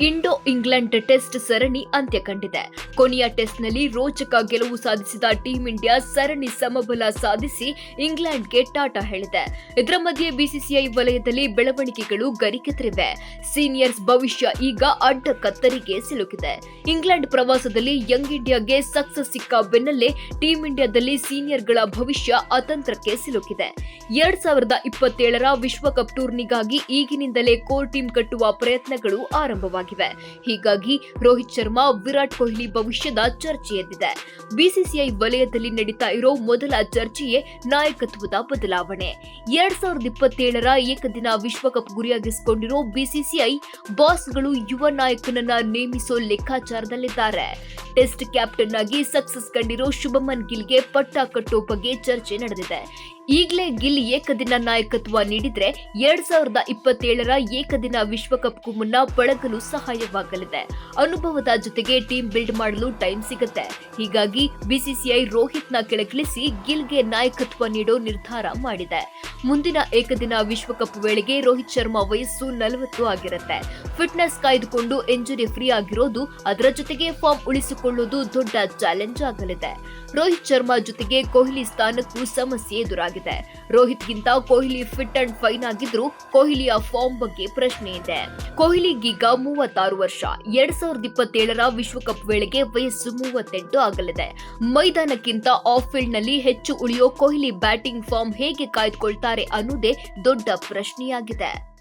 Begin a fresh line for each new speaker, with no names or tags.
Indo England test ಸರಣಿ ಅಂತ್ಯ ಕಂಡಿದೆ ಕೊನೆಯ ಟೆಸ್ಟ್ನಲ್ಲಿ ರೋಚಕ ಗೆಲುವು ಸಾಧಿಸಿದ ಟೀಂ ಇಂಡಿಯಾ ಸರಣಿ ಸಮಬಲ ಸಾಧಿಸಿ ಇಂಗ್ಲೆಂಡ್ಗೆ ಟಾಟಾ ಹೇಳಿದೆ. ಇದರ ಮಧ್ಯೆ ಬಿಸಿಸಿಐ ವಲಯದಲ್ಲಿ ಬೆಳವಣಿಗೆಗಳು ಗರಿಕೆದರಿವೆ ಸೀನಿಯರ್ಸ್ ಭವಿಷ್ಯ ಈಗ ಅಡ್ಡ ಕತ್ತರಿಗೆ ಸಿಲುಕಿದೆ. ಇಂಗ್ಲೆಂಡ್ ಪ್ರವಾಸದಲ್ಲಿ ಯಂಗ್ ಇಂಡಿಯಾಗೆ ಸಕ್ಸಸ್ ಸಿಕ್ಕ ಬೆನ್ನಲ್ಲೇ ಟೀಂ ಇಂಡಿಯಾದಲ್ಲಿ ಸೀನಿಯರ್ಗಳ ಭವಿಷ್ಯ ಅತಂತ್ರಕ್ಕೆ ಸಿಲುಕಿದೆ. ಎರಡ್ ಸಾವಿರದ ಇಪ್ಪತ್ತೇಳರ ವಿಶ್ವಕಪ್ ಟೂರ್ನಿಗಾಗಿ ಈಗಿನಿಂದಲೇ ಕೋರ್ ಟೀಮ್ ಕಟ್ಟುವ ಪ್ರಯತ್ನಗಳು ಆರಂಭವಾಗಿವೆ. ಹೀಗಾಗಿ ರೋಹಿತ್ ಶರ್ಮಾ, ವಿರಾಟ್ ಕೊಹ್ಲಿ ಭವಿಷ್ಯದ ಚರ್ಚೆ ಎದ್ದಿದೆ ಬಿಸಿಸಿಐ ವಲಯದಲ್ಲಿ ನಡೀತಾ ಇರೋ ಮೊದಲ ಚರ್ಚೆಯೇ ನಾಯಕತ್ವದ ಬದಲಾವಣೆ. ಎರಡ್ ಸಾವಿರದ ಇಪ್ಪತ್ತೇಳರ ಏಕದಿನ ವಿಶ್ವಕಪ್ ಗುರಿಯಾಗಿಸಿಕೊಂಡಿರೋ ಬಿಸಿಸಿಐ, ಬಾಸ್ಗಳು ಯುವ ನಾಯಕನನ್ನ ನೇಮಿಸೋ ಲೆಕ್ಕಾಚಾರದಲ್ಲಿದ್ದಾರೆ. ಟೆಸ್ಟ್ ಕ್ಯಾಪ್ಟನ್ ಆಗಿ ಸಕ್ಸಸ್ ಕಂಡಿರೋ ಶುಭಮನ್ ಗಿಲ್ಗೆ ಪಟ್ಟ ಕಟ್ಟೋ ಬಗ್ಗೆ ಚರ್ಚೆ ನಡೆದಿದೆ. ಈಗಲೇ ಗಿಲ್ ಏಕದಿನ ನಾಯಕತ್ವ ನೀಡಿದ್ರೆ ಎರಡ್ ಸಾವಿರದ ಇಪ್ಪತ್ತೇಳರ ಏಕದಿನ ವಿಶ್ವಕಪ್ಗೂ ಮುನ್ನ ಬಳಗಲು ಸಹಾಯವಾಗಲಿದೆ. ಅನುಭವದ ಜೊತೆಗೆ ಟೀಮ್ ಬಿಲ್ಡ್ ಮಾಡಲು ಟೈಮ್ ಸಿಗುತ್ತೆ. ಹೀಗಾಗಿ ಬಿಸಿಸಿಐ ರೋಹಿತ್ನ ಕೆಳಗಿಳಿಸಿ ಗಿಲ್ಗೆ ನಾಯಕತ್ವ ನೀಡೋ ನಿರ್ಧಾರ ಮಾಡಿದೆ. ಮುಂದಿನ ಏಕದಿನ ವಿಶ್ವಕಪ್ ವೇಳೆಗೆ ರೋಹಿತ್ ಶರ್ಮಾ ವಯಸ್ಸು ನಲವತ್ತು ಆಗಿರುತ್ತೆ. ಫಿಟ್ನೆಸ್ ಕಾಯ್ದುಕೊಂಡು ಎಂಜುರಿ ಫ್ರೀ ಆಗಿರೋದು, ಅದರ ಜೊತೆಗೆ ಫಾರ್ಮ್ ಉಳಿಸಿಕೊಳ್ಳುವುದು ದೊಡ್ಡ ಚಾಲೆಂಜ್ ಆಗಲಿದೆ. ರೋಹಿತ್ ಶರ್ಮಾ ಜೊತೆಗೆ ಕೊಹ್ಲಿ ಸ್ಥಾನಕ್ಕೂ ಸಮಸ್ಯೆ ಎದುರಾಗಿದೆ. ರೋಹಿತ್ಗಿಂತ ಕೊಹ್ಲಿ ಫಿಟ್ ಅಂಡ್ ಫೈನ್ ಆಗಿದ್ರು ಕೊಹ್ಲಿಯ ಫಾರ್ಮ್ ಬಗ್ಗೆ ಪ್ರಶ್ನೆ ಇದೆ. ಕೊಹ್ಲಿಗೀಗ ಮೂವತ್ತಾರು ವರ್ಷ. ಎರಡ್ ಸಾವಿರದ ಇಪ್ಪತ್ತೇಳರ ವಿಶ್ವಕಪ್ ವೇಳೆಗೆ ವಯಸ್ಸು ಮೂವತ್ತೆಂಟು ಆಗಲಿದೆ. ಮೈದಾನಕ್ಕಿಂತ ಆಫ್ ಫೀಲ್ಡ್ನಲ್ಲಿ ಹೆಚ್ಚು ಉಳಿಯೋ ಕೊಹ್ಲಿ ಬ್ಯಾಟಿಂಗ್ ಫಾರ್ಮ್ ಹೇಗೆ ಕಾಯ್ದುಕೊಳ್ತಾರೆ ಅನ್ನೋದೇ ದೊಡ್ಡ ಪ್ರಶ್ನೆಯಾಗಿದೆ.